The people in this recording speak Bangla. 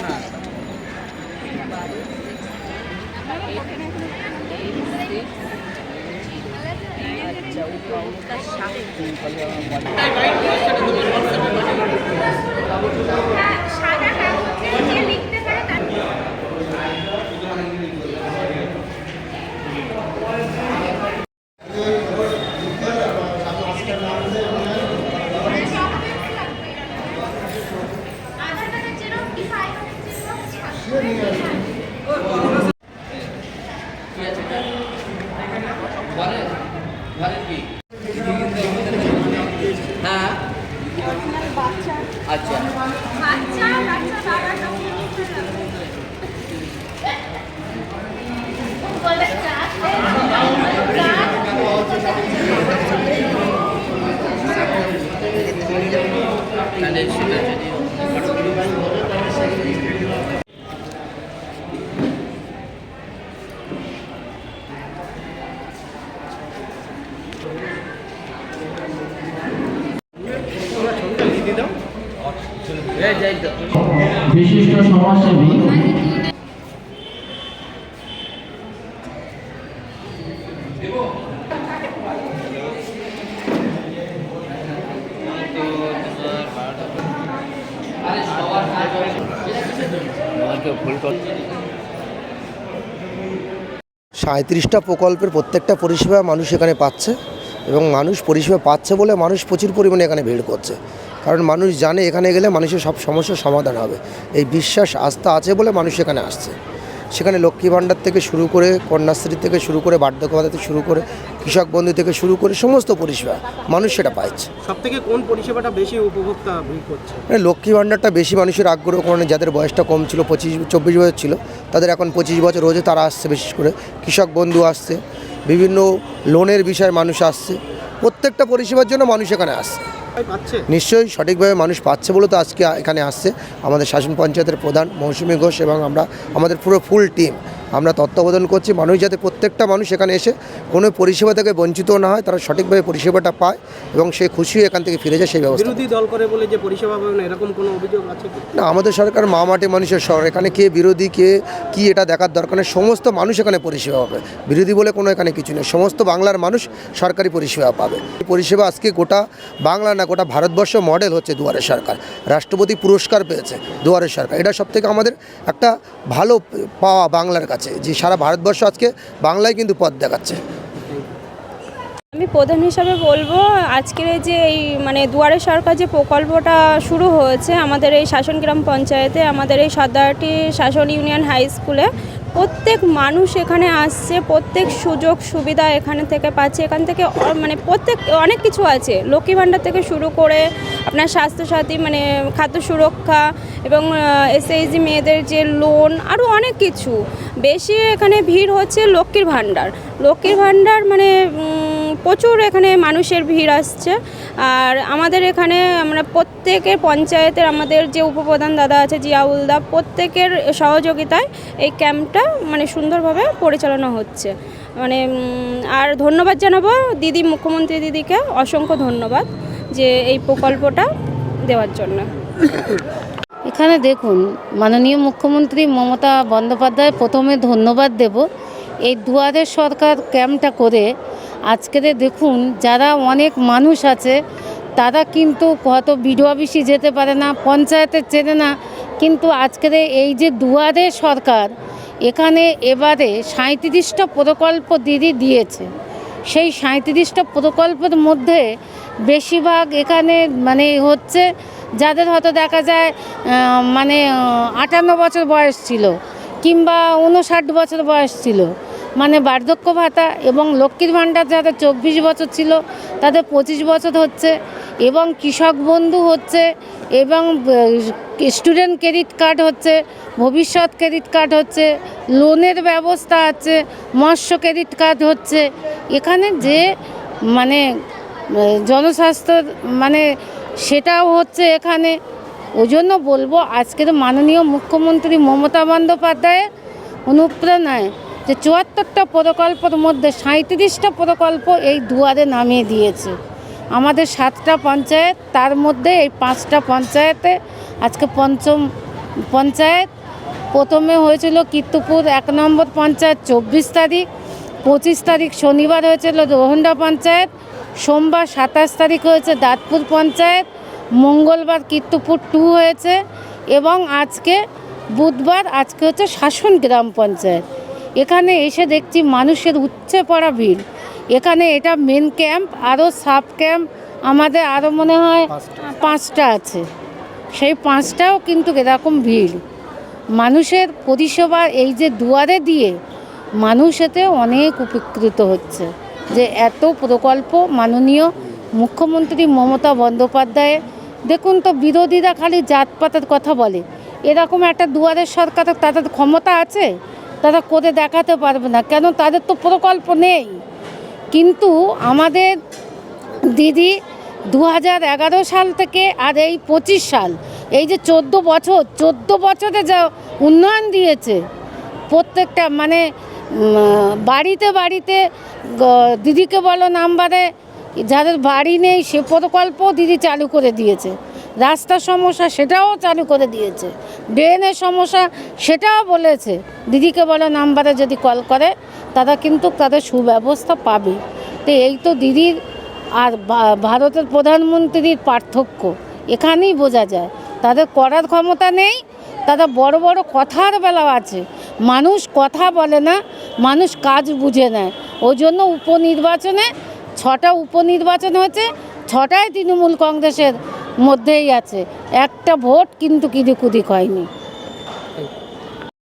Yeah. আচ্ছা। তাহলে বিশিষ্ট সমাজসেবী। সাঁত্রিশটা প্রকল্পের প্রত্যেকটা পরিষেবা মানুষ এখানে পাচ্ছে। এবং মানুষ পরিষেবা পাচ্ছে বলে মানুষ প্রচুর পরিমাণে এখানে ভিড় করছে। কারণ মানুষ জানে এখানে গেলে মানুষের সব সমস্যার সমাধান হবে। এই বিশ্বাস আস্থা আছে বলে মানুষ এখানে আসছে। সেখানে লক্ষ্মী ভাণ্ডার থেকে শুরু করে কন্যাশ্রী থেকে শুরু করে বার্ধক্য ভাতা থেকে শুরু করে কৃষক বন্ধু থেকে শুরু করে সমস্ত পরিষেবা মানুষ সেটা পাচ্ছে। সব থেকে কোন পরিষেবাটা বেশি উপভোক্তা করছে? মানে লক্ষ্মী ভাণ্ডারটা বেশি মানুষের আগ্রহ কারণে যাদের বয়সটা কম ছিল পঁচিশ চব্বিশ বছর ছিল তাদের এখন পঁচিশ বছর রোজে তারা আসছে বিশেষ করে। কৃষক বন্ধু আসছে। বিভিন্ন লোনের বিষয়ে মানুষ আসছে। প্রত্যেকটা পরিষেবার জন্য মানুষ এখানে আসছে। নিশ্চয়ই সঠিকভাবে মানুষ পাচ্ছে বলে তো আজকে এখানে আসছে। আমাদের শাসন পঞ্চায়েতের প্রধান মৌসুমী ঘোষ এবং আমরা আমাদের পুরো ফুল টিম আমরা তত্ত্বাবধান করছি মানুষ যাতে প্রত্যেকটা মানুষ এখানে এসে কোনো পরিষেবা থেকে বঞ্চিত না হয় তারা সঠিকভাবে পরিষেবাটা পায় এবং সে খুশি এখান থেকে ফিরে যায় সেই ব্যবস্থা। বিরোধী দল করে বলে যে পরিষেবা পাবে না এরকম কোনো অভিযোগ আছে না আমাদের সরকার মা মাটি মানুষের শহর এখানে কে বিরোধী কে কি এটা দেখার দরকার নেই সমস্ত মানুষ এখানে পরিষেবা পাবে। বিরোধী বলে কোনো এখানে কিছু নেই সমস্ত বাংলার মানুষ সরকারি পরিষেবা পাবে। এই পরিষেবা আজকে গোটা বাংলা না গোটা ভারতবর্ষ মডেল হচ্ছে দুয়ারের সরকার। রাষ্ট্রপতি পুরস্কার পেয়েছে দুয়ারের সরকার। এটা সব থেকে আমাদের একটা ভালো পাওয়া বাংলার কাছে। যে সারা ভারতবর্ষ আজকে বাংলায় কিন্তু পথ দেখাচ্ছে। আমি প্রধান হিসাবে বলব, আজকের এই যে এই মানে দুয়ারে সরকার যে প্রকল্পটা শুরু হয়েছে, আমাদের এই শাসন গ্রাম পঞ্চায়েতে, আমাদের এই সর্দারটি শাসন ইউনিয়ন হাই স্কুলে প্রত্যেক মানুষ এখানে আসছে, প্রত্যেক সুযোগ, সুবিধা এখানে থেকে পাচ্ছে। এখান থেকে মানে প্রত্যেক, অনেক কিছু আছে। লক্ষ্মী ভাণ্ডার থেকে শুরু করে আপনার স্বাস্থ্যসাথী মানে খাদ্য সুরক্ষা এবং এসএইচজি মেয়েদের যে লোন আরও অনেক কিছু। বেশি এখানে ভিড় হচ্ছে লক্ষ্মীর ভাণ্ডার। লক্ষ্মীর ভাণ্ডার মানে প্রচুর এখানে মানুষের ভিড় আসছে। আর আমাদের এখানে আমরা প্রত্যেকের পঞ্চায়েতের আমাদের যে উপপ্রধান দাদা আছে জিয়াউলদা প্রত্যেকের সহযোগিতায় এই ক্যাম্পটা মানে সুন্দরভাবে পরিচালনা হচ্ছে। মানে আর ধন্যবাদ জানাব দিদি, মুখ্যমন্ত্রী দিদিকে অসংখ্য ধন্যবাদ যে এই প্রকল্পটা দেওয়ার জন্য। এখানে দেখুন, মাননীয় মুখ্যমন্ত্রী মমতা বন্দ্যোপাধ্যায় প্রথমে ধন্যবাদ দেব। এই দুয়ারের সরকার ক্যাম্পটা করে আজকের দেখুন যারা অনেক মানুষ আছে, তারা কিন্তু হয়তো বিডিও অফিসে যেতে পারে না, পঞ্চায়েতে চেনে না, কিন্তু আজকের এই যে দুয়ারে সরকার, এখানে এবারে সাঁত্রিশটা প্রকল্প দিদি দিয়েছে। সেই সাঁত্রিশটা প্রকল্পের মধ্যে বেশিরভাগ এখানে মানে হচ্ছে যাদের হয়তো দেখা যায় মানে আটান্ন বছর বয়স ছিল, কিংবা উনষাট বছর বয়স ছিল মানে বার্ধক্য ভাতা এবং লক্ষ্মীর ভাণ্ডার যাদের চব্বিশ বছর ছিল, তাদের পঁচিশ বছর হচ্ছে এবং কৃষক বন্ধু হচ্ছে এবং স্টুডেন্ট ক্রেডিট কার্ড হচ্ছে, ভবিষ্যৎ ক্রেডিট কার্ড হচ্ছে লোনের ব্যবস্থা আছে, মৎস্য ক্রেডিট কার্ড হচ্ছে। এখানে যে মানে জনস্বাস্থ্য মানে সেটাও হচ্ছে এখানে। ওই জন্য বলব আজকের মাননীয় মুখ্যমন্ত্রী মমতা বন্দ্যোপাধ্যায়ের অনুপ্রেরণায় যে চুয়াত্তরটা প্রকল্পের মধ্যে সাঁত্রিশটা প্রকল্প এই দুয়ারে নামিয়ে দিয়েছে। আমাদের সাতটা পঞ্চায়েত, তার মধ্যে এই পাঁচটা পঞ্চায়েতে আজকে পঞ্চম পঞ্চায়েত, প্রথমে হয়েছিল কীর্তপুর এক নম্বর পঞ্চায়েত চব্বিশ তারিখ, পঁচিশ তারিখ শনিবার হয়েছিল রোহন্ডা পঞ্চায়েত, সোমবার সাতাশ তারিখ হয়েছে দাঁতপুর পঞ্চায়েত, মঙ্গলবার কীর্তপুর টু হয়েছে এবং আজকে বুধবার আজকে হচ্ছে শাসন গ্রাম পঞ্চায়েত। এখানে এসে দেখছি মানুষের উচ্চে পড়া ভিড়। এখানে এটা মেন ক্যাম্প আরও সাব ক্যাম্প আমাদের আরও মনে হয় পাঁচটা আছে। সেই পাঁচটাও কিন্তু এরকম ভিড়। মানুষের পরিষেবা এই যে দুয়ারে দিয়ে মানুষ এতে অনেক উপকৃত হচ্ছে। যে এত প্রকল্প মাননীয় মুখ্যমন্ত্রী মমতা বন্দ্যোপাধ্যায়, দেখুন তো বিরোধীরা খালি জাতপাতের কথা বলে। এরকম একটা দুয়ারের সরকার তাদের ক্ষমতা আছে? তারা করে দেখাতে পারবে না। কেন? তাদের তো প্রকল্প নেই। কিন্তু আমাদের দিদি দু হাজার এগারো সাল থেকে আর এই পঁচিশ সাল, এই যে চোদ্দ বছর, চোদ্দ বছরে যা উন্নয়ন দিয়েছে, প্রত্যেকটা মানে বাড়িতে বাড়িতে দিদিকে বলো নাম্বারে, যাদের বাড়ি নেই সে প্রকল্প দিদি চালু করে দিয়েছে। রাস্তার সমস্যা সেটাও চালু করে দিয়েছে। ড্রেনের সমস্যা সেটাও বলেছে। দিদিকে বলো নাম্বারে যদি কল করে, তারা কিন্তু তাদের সুব্যবস্থা পাবে। তো এই তো দিদির আর ভারতের প্রধানমন্ত্রীর পার্থক্য। এখানেই বোঝা যায়। তাদের করার ক্ষমতা নেই, তারা বড় বড় কথার বেলা আছে। মানুষ কথা বলে না, মানুষ কাজ বুঝে নেয় ওই জন্য উপনির্বাচনে, ছটা উপনির্বাচন হয়েছে, ছটায় তৃণমূল কংগ্রেসের মধ্যেই আছে। একটা ভোট কিন্তু কিদিকুদিক হয়নি।